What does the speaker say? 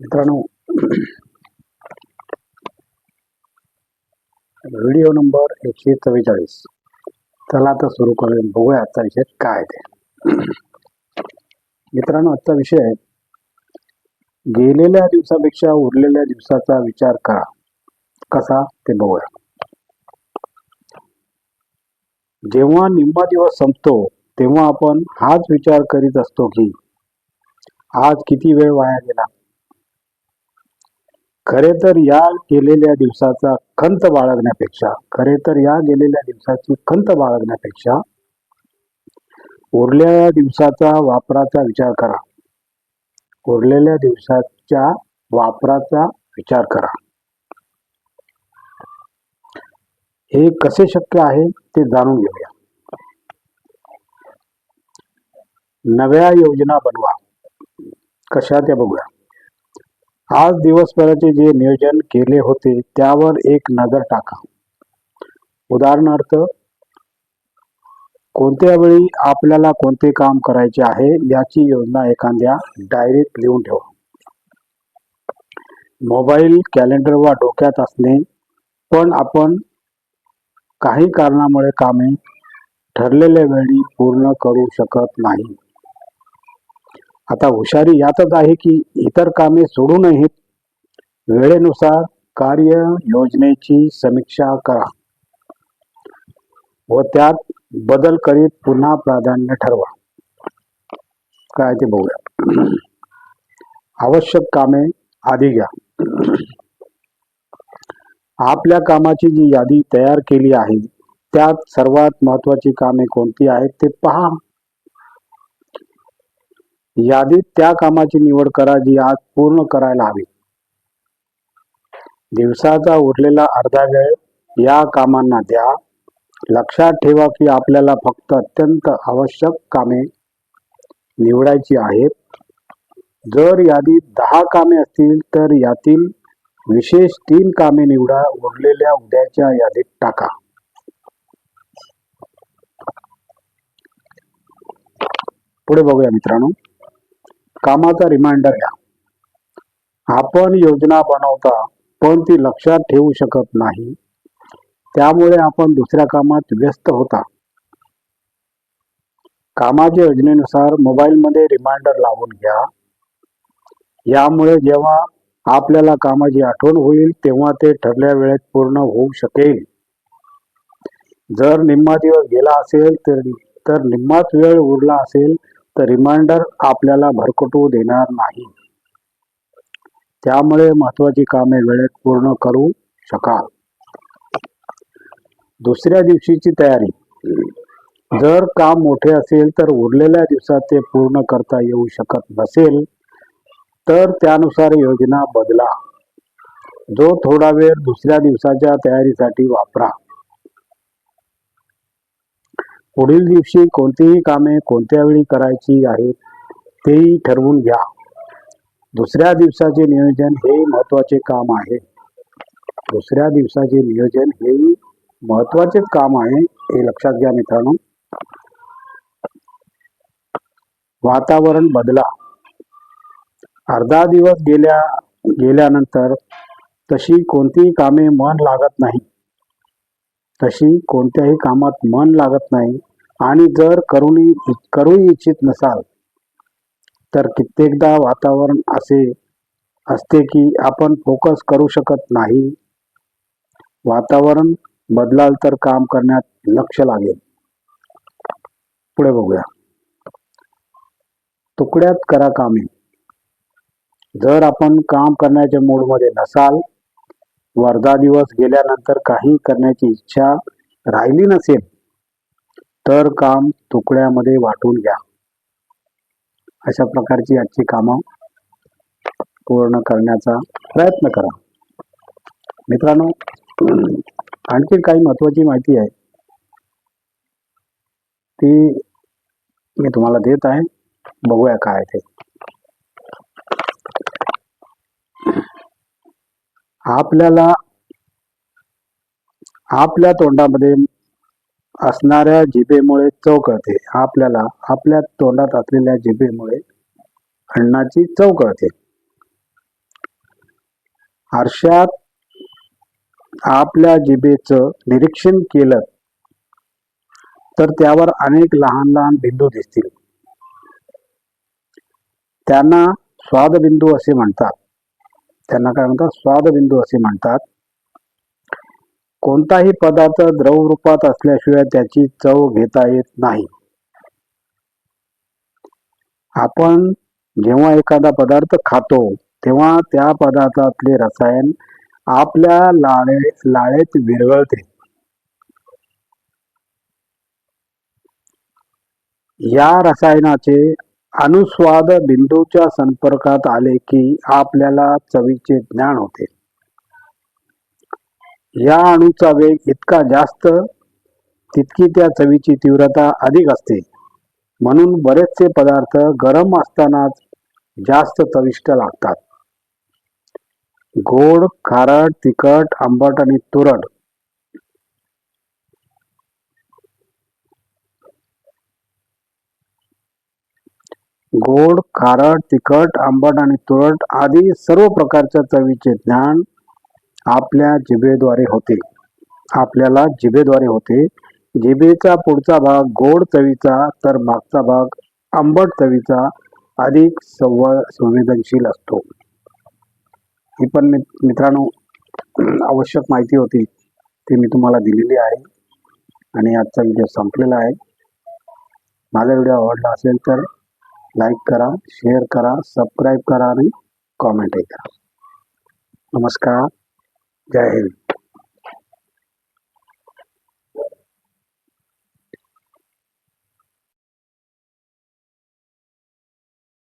मित्रांनो video number एकशे चव्वेचाळीस. चला आता सुरू करूया. बघूया आजचा विषय काय ते. मित्रांनो आजचा विषय आहे गेलेल्या दिवसापेक्षा उरलेल्या दिवसाचा विचार करा. कसा ते बघूया. जेव्हा निम्मा दिवस संपतो तेव्हा आपण हाच विचार करीत असतो की आज किती वेळ वाया गेला? खरे तर या गेलेल्या दिवसाचा खंत बाळगण्यापेक्षा खरे तर या गेलेल्या दिवसाची खंत बाळगण्यापेक्षा उरलेल्या दिवसाचा वापराचा विचार करा. उरलेल्या दिवसाच्या वापराचा विचार करा. हे कसे शक्य आहे ते जाणून घेऊया. नव्या योजना बनवा. कशा त्या बघूया. आज दिवसभराचे जे नियोजन केले होते त्यावर एक नजर टाका. उदाहरणार्थ कोणत्या वेळी आपल्याला कोणते काम करायचे आहे याची योजना एखाद्या डायरीत लिहून ठेवा. मोबाईल कॅलेंडर वा डोक्यात असणे पण आपण काही कारणामुळे कामे ठरलेल्या वेळी पूर्ण करू शकत नाही. आता हुशारी यातच आहे की इतर कामे सोडू नयेत. वेळेनुसार कार्य योजनेची समीक्षा करा. व त्यात बदल करीत पुन्हा प्राधान्य ठरवा. काय ते बघूया. आवश्यक कामे आधी घ्या. आपल्या कामाची जी यादी तयार केली आहे त्यात सर्वात महत्वाची कामे कोणती आहेत ते पहा. यादीत त्या कामाची निवड करा जी आज पूर्ण करायला हवी. दिवसाचा उरलेला अर्धा वेळ या कामांना द्या. लक्षात ठेवा की आपल्याला फक्त अत्यंत आवश्यक कामे निवडायची आहेत. जर यादीत दहा कामे असतील तर यातील विशेष तीन कामे निवडा. उरलेल्या उद्याच्या यादीत टाका. पुढे बघूया मित्रांनो. कामाचा रिमाइंडर घ्या आपण योजना बनवता पण ती लक्षात ठेवू शकत नाही. त्यामुळे आपण दुसऱ्या कामात व्यस्त होता. कामाच्या योजनेनुसार मोबाईलमध्ये रिमाइंडर लावून घ्या. यामुळे जेव्हा आपल्याला कामाची आठवण होईल तेव्हा ते ठरल्या वेळेत पूर्ण होऊ शकेल. जर निम्मा दिवस गेला असेल तर तर निम्माच वेळ उरला असेल तर रिमाइंडर आपल्याला भरकटू देणार नाही. त्यामुळे महत्वाची कामे वेळेत पूर्ण करू शकाल. दुसऱ्या दिवशीची तयारी. जर काम मोठे असेल तर उरलेल्या दिवसात ते पूर्ण करता येऊ शकत नसेल तर त्यानुसार योजना बदला. जो थोडा वेळ दुसऱ्या दिवसाच्या तयारीसाठी वापरा. पुढील दिवशी कोणतीही कामे कोणत्या वेळी करायची आहेत तेही ठरवून घ्या. दुसऱ्या दिवसाचे नियोजन हे महत्त्वाचे काम आहे. दुसऱ्या दिवसाचे नियोजन हे महत्वाचेच काम आहे हे लक्षात घ्या मित्रांनो. वातावरण बदला. अर्धा दिवस गेल्या गेल्यानंतर तशी कोणतीही कामे मन लागत नाही. तशी कोणत्याही कामात मन लागत नाही. आणि जर करून करू इच्छित नसाल तर कित्येकदा वातावरण असे असते की आपण फोकस करू शकत नाही. वातावरण बदलाल तर काम करण्यात लक्ष लागेल. पुढे बघूया. तुकड्यात करा कामे. जर आपण काम करण्याच्या मूडमध्ये नसाल वर्धा दिवस गेल्यानंतर काही करण्याची इच्छा राहिली नसेल तर काम तुकड्यामध्ये वाटून घ्या. अशा प्रकारची आजची कामं पूर्ण करण्याचा प्रयत्न करा. मित्रांनो आणखी काही महत्वाची माहिती आहे. ती मी तुम्हाला देत आहे. बघूया काय ते. आपल्याला आपल्या तोंडामध्ये असणाऱ्या जिभेमुळे चव कळते. आपल्याला आपल्या तोंडात असलेल्या जिभेमुळे अन्नाची चव कळते. आरशात आपल्या जिभेचं निरीक्षण केलं तर त्यावर अनेक लहान लहान बिंदू दिसतील. त्यांना स्वादबिंदू असे म्हणतात. त्यांना काय म्हणतात? स्वादबिंदू असे म्हणतात. कोणताही पदार्थ द्रव रूपात असल्याशिवाय त्याची चव घेता येत नाही. आपण जेव्हा एखादा पदार्थ खातो तेव्हा त्या पदार्थातले रसायन आपल्या लाळे लाळेत विरघळते. या रसायनाचे अनुस्वाद बिंदूच्या संपर्कात आले की आपल्याला चवीचे ज्ञान होते. या अणूचा वेग इतका जास्त तितकी त्या चवीची तीव्रता अधिक असते. म्हणून बरेचसे पदार्थ गरम असतानाच जास्त चविष्ट लागतात. गोड खारट तिखट आंबट आणि तुरट गोड खारट तिखट आंबट आणि तुरट आदी सर्व प्रकारच्या चवीचे ज्ञान आपल्या जिभेद्वारे होते. आपल्याला जिभेद्वारे होते. जिभेचा पुढचा भाग गोड चवीचा तर मागचा भाग आंबट चवीचा अधिक संव संवेदनशील असतो. ही पण मित्रांनो आवश्यक माहिती होती. ती मी तुम्हाला दिलेली आहे. आणि आजचा व्हिडिओ संपलेला आहे. माझा व्हिडिओ आवडला असेल तर लाईक करा शेअर करा सबस्क्राईब करा आणि कॉमेंटही करा. नमस्कार. जय हिंद.